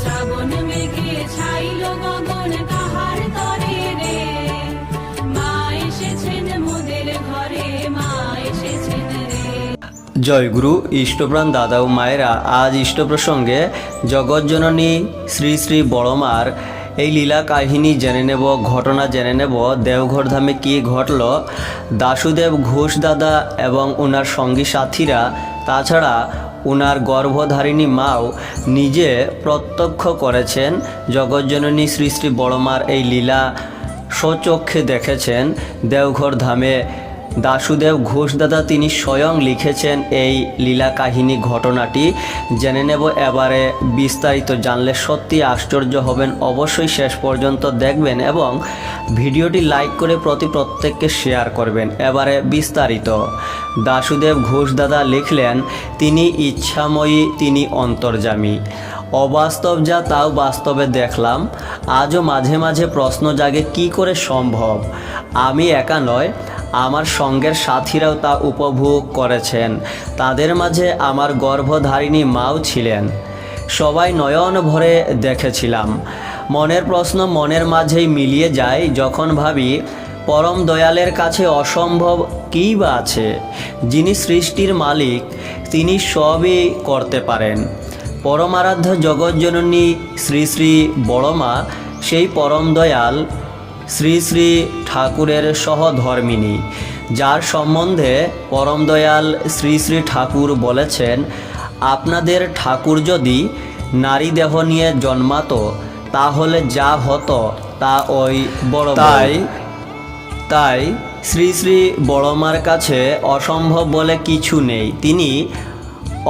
শ্রাবণ মেঘে ছাইল গগন কাহার তরে রে। মা এসেছেন মোদের ঘরে, মা এসেছেন জয়গুরু ইষ্টপ্রাণ দাদা ও মায়েরা, আজ ইষ্ট প্রসঙ্গে জগৎজননী শ্রী শ্রী বড়মার এই লীলা কাহিনী জেনে নেব, ঘটনা জেনে নেব, দেওঘর ধামে কী ঘটল, দাসুদেব ঘোষ দাদা এবং ওনার সঙ্গী সাথীরা, তাছাড়া ওনার গর্ভধারিণী মাও নিজে প্রত্যক্ষ করেছেন, জগজ্জননী শ্রী শ্রী বড়মার এই লীলা স্বচক্ষে দেখেছেন দেওঘর ধামে। দাসুদেব ঘোষ দাদা তিনি স্বয়ং লিখেছেন এই লীলা কাহিনী ঘটনাটি। জেনে নেব এবারে বিস্তারিত, জানলে সত্যি আশ্চর্য হবেন। অবশ্যই শেষ পর্যন্ত দেখবেন এবং ভিডিওটি লাইক করে প্রতি প্রত্যেককে শেয়ার করবেন। এবারে বিস্তারিত। দাসুদেব ঘোষ দাদা লিখলেন, তিনি ইচ্ছাময়ী, তিনি অন্তর্জামী অবাস্তব যা তাও বাস্তবে দেখলাম, আজও মাঝে মাঝে প্রশ্ন জাগে কি করে সম্ভব? আমি একা নয়, আমার সঙ্গের সাথীরাও তা উপভোগ করেছেন। তাদের মাঝে আমার গর্ভধারিণী মাও ছিলেন। সবাই নয়ন ভরে দেখেছিলাম। মনের প্রশ্ন মনের মাঝেই মিলিয়ে যায়, যখন ভাবি, পরম দয়ালের কাছে অসম্ভব কী বা আছে? যিনি সৃষ্টির মালিক, তিনি সবই করতে পারেন। পরমারাধ্য জগৎজননী শ্রী শ্রী বড়মা সেই পরম দয়াল শ্রী শ্রী ঠাকুরের সহধর্মিনী। যার সম্বন্ধে পরম দয়াল শ্রী শ্রী ঠাকুর বলেছেন আপনাদের ঠাকুর যদি নারী দেহ নিয়ে জন্মাতো তাহলে যা হতো তা ওই বড় তাই? তাই শ্রী শ্রী বড়মার কাছে অসম্ভব বলে কিছু নেই। তিনি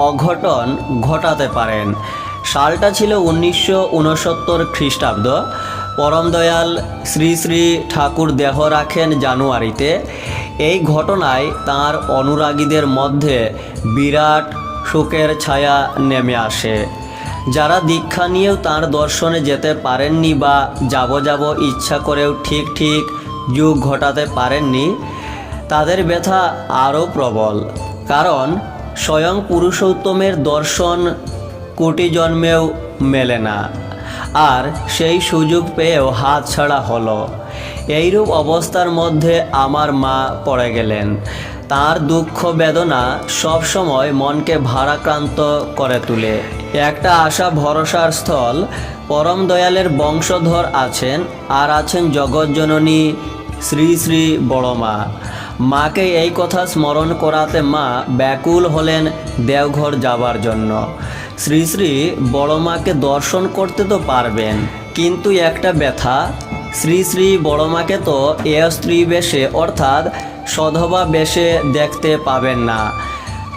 অঘটন ঘটাতে পারেন। সালটা ছিল উনিশশো উনসত্তর খ্রিস্টাব্দ। পরম দয়াল শ্রী শ্রী ঠাকুর দেহ রাখেন জানুয়ারিতে। এই ঘটনায় তার অনুরাগীদের মধ্যে বিরাট শোকের ছায়া নেমে আসে। যারা দীক্ষা নিয়েও তার দর্শনে যেতে পারেননি বা যাব যাব ইচ্ছা করেও ঠিক ঠিক যুগ ঘটাতে পারেননি, তাদের ব্যথা আরও প্রবল। কারণ স্বয়ং পুরুষোত্তমের দর্শন কোটি জন্মেও মেলে না। আর সেই সুযোগ পেয়েও হাত ছাড়া হলো। এইরূপ অবস্থার মধ্যে আমার মা পড়ে গেলেন। তার দুঃখ বেদনা সব সময় মনকে ভারাক্রান্ত করে তুলে। একটা আশা ভরসার স্থল, পরম দয়ালের বংশধর আছেন আর আছেন জগৎজননী শ্রী শ্রী বড়মা। মাকে এই কথা স্মরণ করাতে মা ব্যাকুল হলেন দেওঘর যাবার জন্য। শ্রী শ্রী বড়মাকে দর্শন করতে তো পারবেন, কিন্তু একটা ব্যথা। শ্রী শ্রী বড়মাকে তো এ স্ত্রী বেশে, অর্থাৎ সধবা বেশে দেখতে পাবেন না।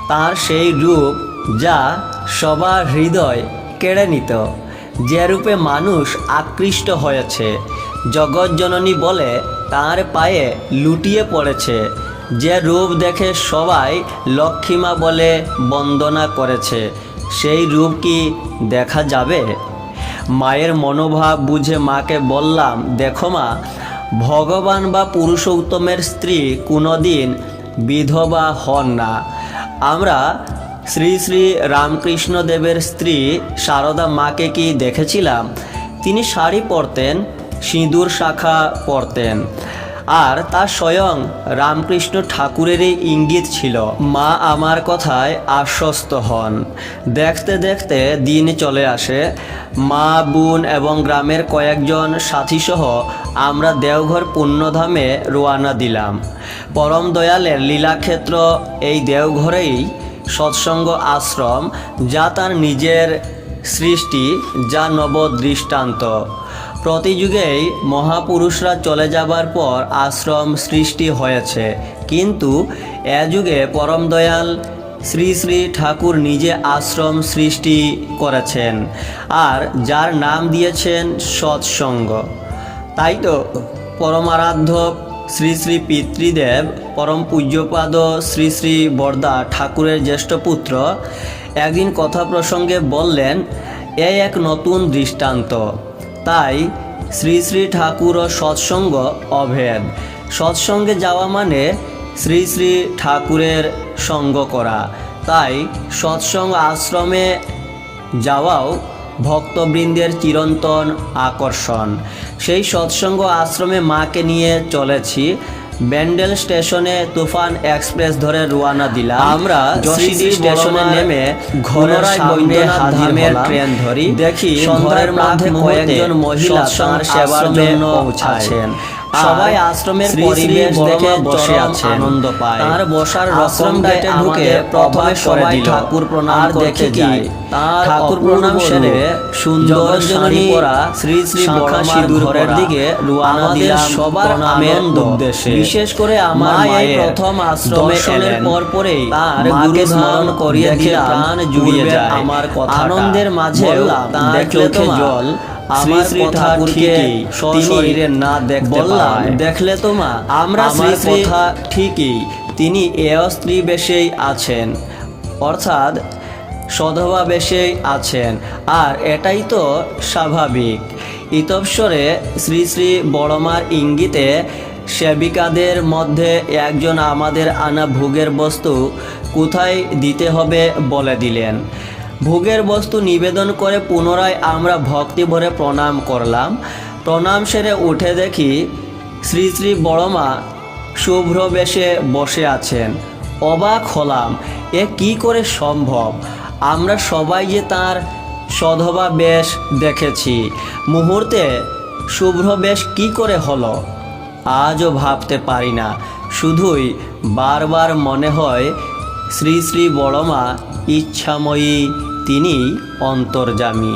তার সেই রূপ যা সবার হৃদয় কেড়ে নিত। যে রূপে মানুষ আকৃষ্ট হয়েছে। জগৎজননী বলে তার পায়ে লুটিয়ে পড়েছে। যে রূপ দেখে সবাই লক্ষ্মীমা বলে বন্দনা করেছে, সেই রূপ কি দেখা যাবে? মায়ের মনোভাব বুঝে মাকে বললাম, দেখো মা, ভগবান বা পুরুষোত্তমের স্ত্রী কোনোদিন বিধবা হন না। আমরা শ্রী শ্রী রামকৃষ্ণ দেবের স্ত্রী সারদা মাকে কি দেখেছিলাম? তিনি শাড়ি পরতেন সিঁদুর শাখা পরতেন। আর তা স্বয়ং রামকৃষ্ণ ঠাকুরেরই ইঙ্গিত ছিল, মা আমার কথায় আশ্বস্ত হন। দেখতে দেখতে দিন চলে আসে, মা, বোন এবং গ্রামের কয়েকজন সাথীসহ আমরা দেওঘর পুণ্যধামে রোয়ানা দিলাম। পরম দয়ালের লীলাক্ষেত্র এই দেওঘরেই সৎসঙ্গ আশ্রম, যা তার নিজের সৃষ্টি, যা নব দৃষ্টান্ত প্রতিযুগেই মহাপুরুষরা চলে যাবার পর আশ্রম সৃষ্টি হয়েছে। কিন্তু এ যুগে পরম দয়াল শ্রী শ্রী ঠাকুর নিজে আশ্রম সৃষ্টি করেছেন আর যার নাম দিয়েছেন সৎসঙ্গ। তাই তো পরমারাধ্য শ্রী শ্রী পিতৃদেব, পরম পূজ্যপাদ শ্রী শ্রী বরদা ঠাকুরের জ্যেষ্ঠ পুত্র একদিন কথা প্রসঙ্গে বললেন, এ এক নতুন দৃষ্টান্ত। তাই শ্রী শ্রী ঠাকুর ও সৎসঙ্গ অভেদ। সৎসঙ্গে যাওয়া মানে শ্রী শ্রী ঠাকুরের সঙ্গ করা। তাই সৎসঙ্গ আশ্রমে যাওয়াও ভক্তবৃন্দের চিরন্তন আকর্ষণ। সেই সৎসঙ্গ আশ্রমে মাকে নিয়ে চলেছি। ব্যান্ডেল স্টেশনে তুফান এক্সপ্রেস ধরে রওনা দিলাম। আমরা যশোদী স্টেশনে নেমে ঘরের সামনে হাজিমের ট্রেন ধরি। দেখি ঘরের মধ্যে কয়েকজন মহিলা সেবার জন্য পৌঁছাছেন সবাই আশ্রমের পরিবেশ দেখে বসে আছেন। আনন্দ পায়। তার বসার ঢুকে প্রথমে সবাই ঠাকুর প্রণাম দেখে তার ঠাকুর প্রণাম সেরে সুন্দর শাড়ি পরা শ্রী শ্রী বড় সিঁদুর ঘরের দিকে রওনা দিলাম সবার আনন্দ। উদ্দেশ্যে। বিশেষ করে আমার মায়ের প্রথম আশ্রমে এলেন পর পরেই তার মাকে স্মরণ করিয়ে দিলাম। প্রাণ জুড়িয়ে যায়। আমার কথা আনন্দের মাঝে তার চোখে জল। শ্রী শ্রী ঠাকুরকে সশরীরে না দেখতে বললাম দেখলে তো মা আমরা শ্রী শ্রী ঠিকই তিনি এ স্ত্রী বেশেই আছেন অর্থাৎ সধবা বেশেই আছেন আর এটাই তো স্বাভাবিক। ইতঃস্বরে শ্রী শ্রী বড়মার ইঙ্গিতে সেবিকাদের মধ্যে একজন আমাদের আনা ভোগের বস্তু কোথায় দিতে হবে বলে দিলেন। ভোগের বস্তু নিবেদন করে পুনরায় আমরা ভক্তি ভরে প্রণাম করলাম। প্রণাম সেরে উঠে দেখি শ্রী শ্রী বড়মা শুভ্র বেশে বসে আছেন। অবাক হলাম, এ কি করে সম্ভব? আমরা সবাই যে তার সধবা বেশ দেখেছি। মুহূর্তে শুভ্র বেশ কি করে হলো? আজও ভাবতে পারি না। শুধুই বারবার মনে হয় শ্রী শ্রী বড়মা ইচ্ছাময়ী তিনি অন্তর্জামী